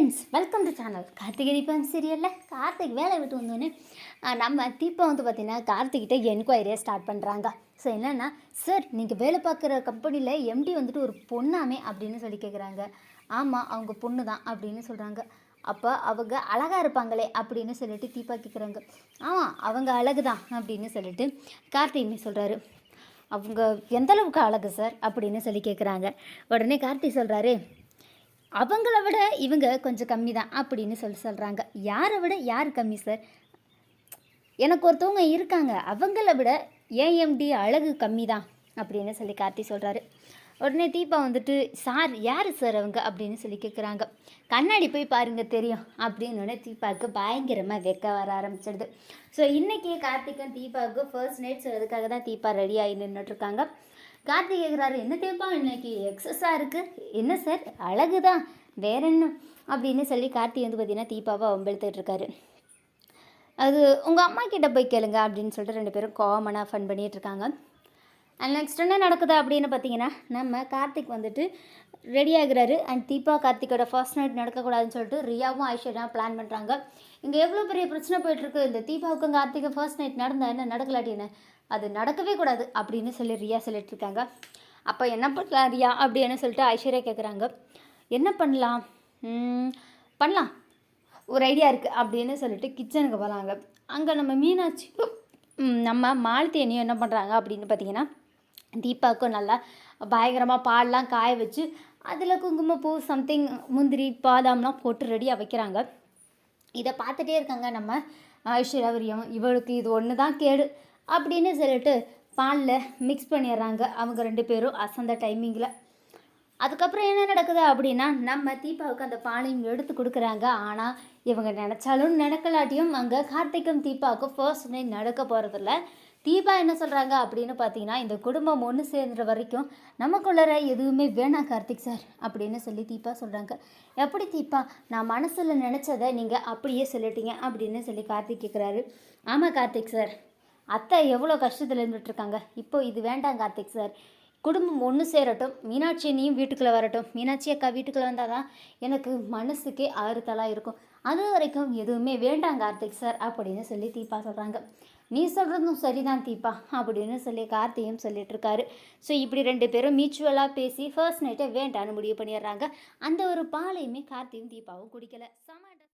Friends welcome to channel Karthigai Deepam சீரியலில் கார்த்திக் வேலை விட்டு வந்தோடனே நம்ம தீபம் வந்து பார்த்தீங்கன்னா கார்த்திகிட்ட என்கொயரியை ஸ்டார்ட் பண்ணுறாங்க ஸோ என்னென்னா சார் நீங்கள் வேலை பார்க்குற கம்பெனியில் எம்டி வந்துட்டு ஒரு பொண்ணாமே அப்படின்னு சொல்லி கேட்குறாங்க ஆமாம் அவங்க பொண்ணு தான் அப்படின்னு சொல்கிறாங்க அப்போ அவங்க அழகாக இருப்பாங்களே அப்படின்னு சொல்லிட்டு தீபா கேட்குறாங்க ஆமாம் அவங்க அழகு தான் அப்படின்னு சொல்லிட்டு கார்த்திக்னு சொல்கிறாரு அவங்க எந்தளவுக்கு அழகு சார் அப்படின்னு சொல்லி கேட்குறாங்க உடனே கார்த்தி சொல்கிறாரு அவங்கள விட இவங்க கொஞ்சம் கம்மி தான் அப்படின்னு சொல்லி சொல்கிறாங்க யாரை விட யார் கம்மி சார் எனக்கு ஒருத்தவங்க இருக்காங்க. அவங்கள விட ஏஎம்டி அழகு கம்மி தான் அப்படின்னு சொல்லி கார்த்தி சொல்கிறாரு உடனே தீபா வந்துட்டு சார் யார் சார் அவங்க? அப்படின்னு சொல்லி கேட்குறாங்க கண்ணாடி போய் பாருங்கள் தெரியும் அப்படின்னு உடனே தீபாவுக்கு பயங்கரமாக வெக்க வர ஆரம்பிச்சிடுது. ஸோ இன்றைக்கி கார்த்திக்கும் தீபாவுக்கு ஃபர்ஸ்ட் நைட் ஸோ அதுக்காக தான் தீபா ரெடி ஆகி நின்றுட்டுருக்காங்க கார்த்திக் கேட்குறாரு என்ன தேப்பா இன்னைக்கு எக்ஸஸாக இருக்குது என்ன சார் அழகு தான் வேற என்ன? அப்படின்னு சொல்லி கார்த்தி வந்து பார்த்தீங்கன்னா தீபாவை வம்பெழுத்துட்டு இருக்காரு. அது உங்கள் அம்மா கிட்ட போய் கேளுங்க அப்படின்னு சொல்லிட்டு ரெண்டு பேரும் காமனாக ஃபன் பண்ணிகிட்டு இருக்காங்க. அண்ட் நெக்ஸ்ட் என்ன நடக்குது அப்படின்னு பார்த்தீங்கன்னா நம்ம கார்த்திக் வந்துட்டு ரெடி ஆகுறாரு. அண்ட் தீபா கார்த்திக்கோட ஃபர்ஸ்ட் நைட் நடக்கக்கூடாதுன்னு சொல்லிட்டு ரியாவும் ஐஸ்வர்யா பிளான் பண்ணுறாங்க இங்கே எவ்வளோ பெரிய பிரச்சனை போயிட்டுருக்கு இந்த தீபாவுக்கும் கார்த்திக்கும் ஃபர்ஸ்ட் நைட் நடந்தால் என்ன நடக்கலாட்டி என்ன? அது நடக்கவே கூடாது அப்படின்னு சொல்லி ரியா சொல்லிட்டு இருக்காங்க அப்போ என்ன பண்ணலாம் ரியா அப்படின்னு சொல்லிட்டு ஐஸ்வர்யா கேட்குறாங்க என்ன பண்ணலாம்? பண்ணலாம். ஒரு ஐடியா இருக்குது அப்படின்னு சொல்லிட்டு கிச்சனுக்கு போகலாங்க அங்கே நம்ம மீனாட்சி நம்ம மாலத்தி அண்ணியும் என்ன பண்ணுறாங்க அப்படின்னு பார்த்தீங்கன்னா தீபாவுக்கும் நல்லா பயங்கரமாக பால்லாம் காய வச்சு அதில் குங்குமப்பூ சம்திங் முந்திரி பாதாம்லாம் போட்டு ரெடியாக வைக்கிறாங்க. இதை பார்த்துட்டே இருக்காங்க நம்ம ஐஸ்வர்யாவரியம் இவளுக்கு இது ஒன்று தான் கேடு. அப்படின்னு சொல்லிட்டு பாலில் மிக்ஸ் பண்ணிடுறாங்க. அவங்க ரெண்டு பேரும் அசந்த டைமிங்கில் அதுக்கப்புறம் என்ன நடக்குது அப்படின்னா நம்ம தீபாவுக்கு அந்த பாலையும் எடுத்து கொடுக்குறாங்க. ஆனால் இவங்க நினச்சாலும் நினைக்கலாட்டியும் அங்கே கார்த்திக்கும் தீபாவுக்கும் ஃபர்ஸ்ட் நைட் நடக்க போகிறதில்ல தீபா என்ன சொல்கிறாங்க அப்படின்னு பார்த்தீங்கன்னா இந்த குடும்பம் ஒன்று சேர்ந்துற வரைக்கும் நமக்குள்ளற எதுவுமே வேணாம் கார்த்திக் சார் அப்படின்னு சொல்லி தீபா சொல்கிறாங்க எப்படி தீபா? நான் மனசில் நினச்சதை நீங்கள் அப்படியே சொல்லிட்டீங்க அப்படின்னு சொல்லி கார்த்திக் கேட்குறாரு ஆமாம் கார்த்திக் சார் அத்தை எவ்வளோ கஷ்டத்தில் இருந்துகிட்ருக்காங்க இப்போ இது வேண்டாம் கார்த்திக் சார். குடும்பம் ஒன்று சேரட்டும் மீனாட்சி நீயும் வீட்டுக்குள்ளே வரட்டும். மீனாட்சி அக்கா வீட்டுக்குள்ளே வந்தால் தான் எனக்கு மனசுக்கே ஆறுதலாக இருக்கும். அது வரைக்கும் எதுவுமே வேண்டாம் கார்த்திக் சார் அப்படின்னு சொல்லி தீபா சொல்கிறாங்க நீ சொல்கிறதும் சரிதான் தீபா அப்படின்னு சொல்லி கார்த்தியும் சொல்லிட்டுருக்காரு ஸோ இப்படி ரெண்டு பேரும் மியூச்சுவலாக பேசி ஃபர்ஸ்ட் நைட்டை வேண்டான்னு முடிவு பண்ணிடுறாங்க. அந்த ஒரு பாலையுமே கார்த்தியும் தீபாவும் குடிக்கலை. சம